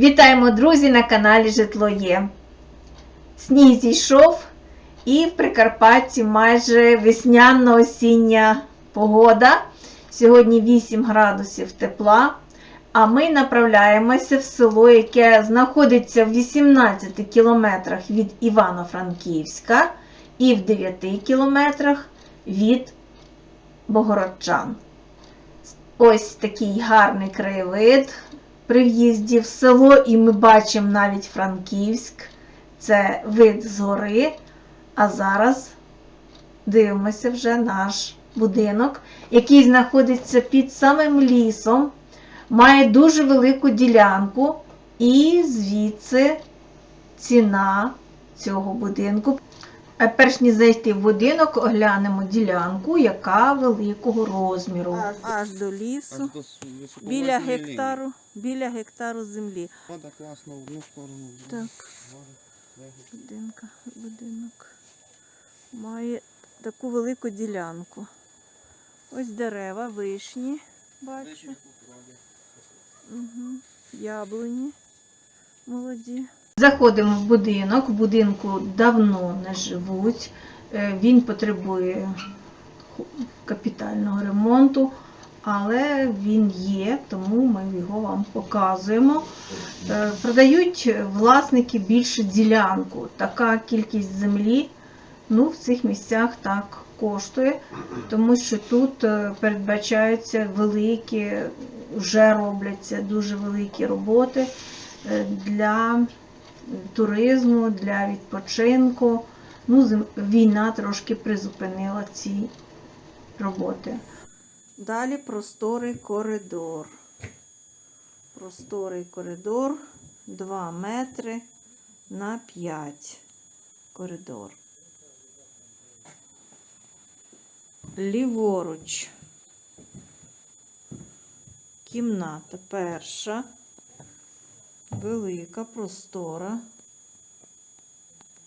Вітаємо, друзі, на каналі Житло Є. Сніг зійшов і в Прикарпатті майже весняно-осіння погода. Сьогодні 8 градусів тепла. А ми направляємося в село, яке знаходиться в 18 кілометрах від Івано-Франківська і в 9 кілометрах від Богородчан. Ось такий гарний краєвид при в'їзді в село, і ми бачимо навіть Франківськ. Це вид з гори. А зараз дивимося вже наш будинок, який знаходиться під самим лісом, має дуже велику ділянку, і звідси ціна цього будинку. А перш ніж зайти в будинок, оглянемо ділянку, яка великого розміру. Аж, аж до лісу, Аж до біля лінії. гектару, біля гектару землі. Вода класно в одну сторону. Так, будинка, будинок має таку велику ділянку. Ось дерева, вишні, бачу, угу. яблуні молоді. Заходимо в будинок. В будинку давно не живуть. Е, Він потребує капітального ремонту, але він є, тому ми його вам показуємо. Е, Продають власники більше ділянку. Така кількість землі ну, в цих місцях так коштує, тому що тут е, передбачаються великі, вже робляться дуже великі роботи для туризму, для відпочинку. Ну, війна трошки призупинила ці роботи. Далі просторий коридор. Просторий коридор 2 метри на 5 коридор. Ліворуч. Кімната перша. Велика, простора.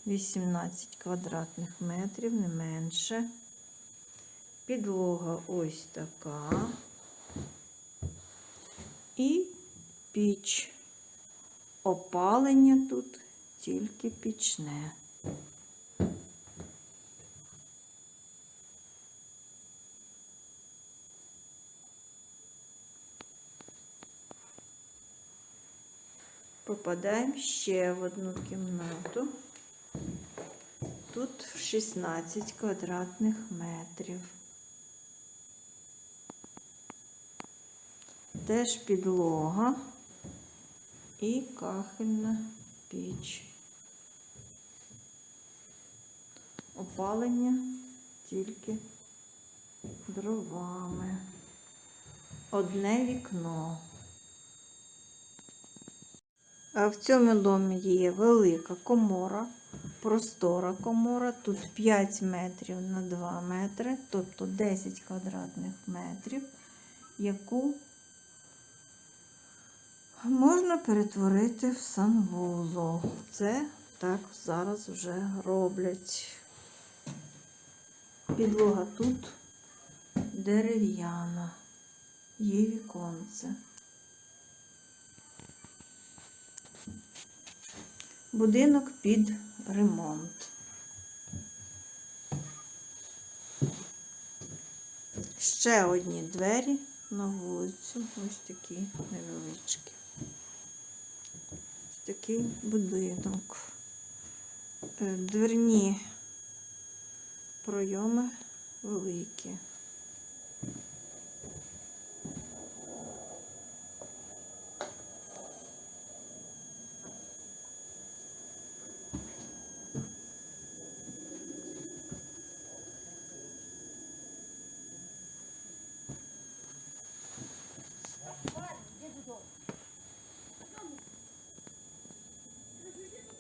18 квадратних метрів, не менше. Підлога ось така. І піч. Опалення тут тільки пічне. Попадаємо ще в одну кімнату. Тут 16 квадратних метрів. Теж підлога і кахельна піч. Опалення тільки дровами. Одне вікно. В цьому домі є велика комора, простора комора. Тут 5 метрів на 2 метри, тобто 10 квадратних метрів, яку можна перетворити в санвузол. Це так зараз вже роблять. Підлога тут дерев'яна, є віконце. Будинок під ремонт. Ще одні двері на вулицю, ось такі невеличкі. Ось такий будинок. Е, Дверні пройоми великі.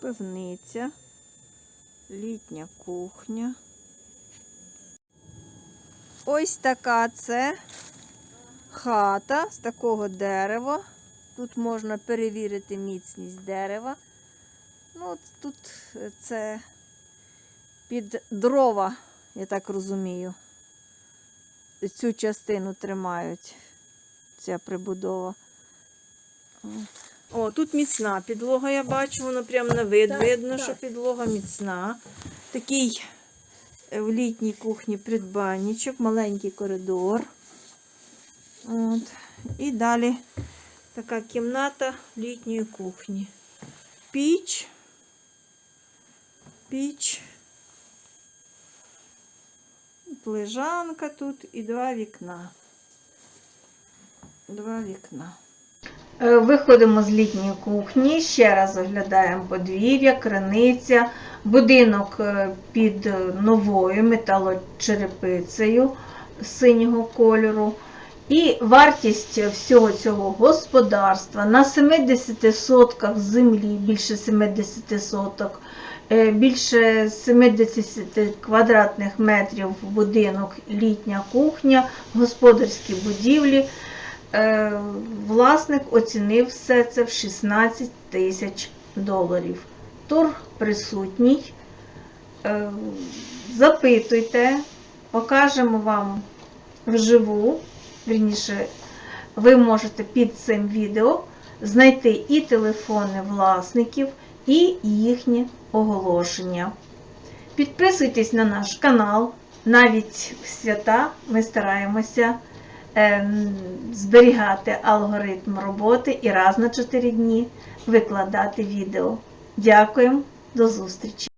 Пивниця, літня кухня. Ось така це хата з такого дерева. Тут можна перевірити міцність дерева. Ну, от тут це під дрова, я так розумію. Цю частину тримають ця прибудова. От. О, тут міцна підлога, я бачу, воно прямо на вид Так, видно, так. що підлога міцна. Такий е, в літній кухні придбанничок, маленький коридор. От. І далі така кімната літньої кухні. Піч. Піч. Лежанка тут і два вікна. Два вікна. Е, Виходимо з літньої кухні, ще раз оглядаємо подвір'я, криниця, будинок е, під е, новою металочерепицею синього кольору. І вартість всього цього господарства на 70 сотках землі, більше 70 соток, більше 70 квадратних метрів будинок, літня кухня, господарські будівлі. Е, Власник оцінив все це в 16 тисяч доларів. Тур присутній. Е, Запитуйте, покажемо вам вживу. Вірніше, ви можете під цим відео знайти і телефони власників, і їхні оголошення. Підписуйтесь на наш канал. Навіть в свята ми стараємося зберігати алгоритм роботи і раз на 4 дні викладати відео. Дякуємо, до зустрічі!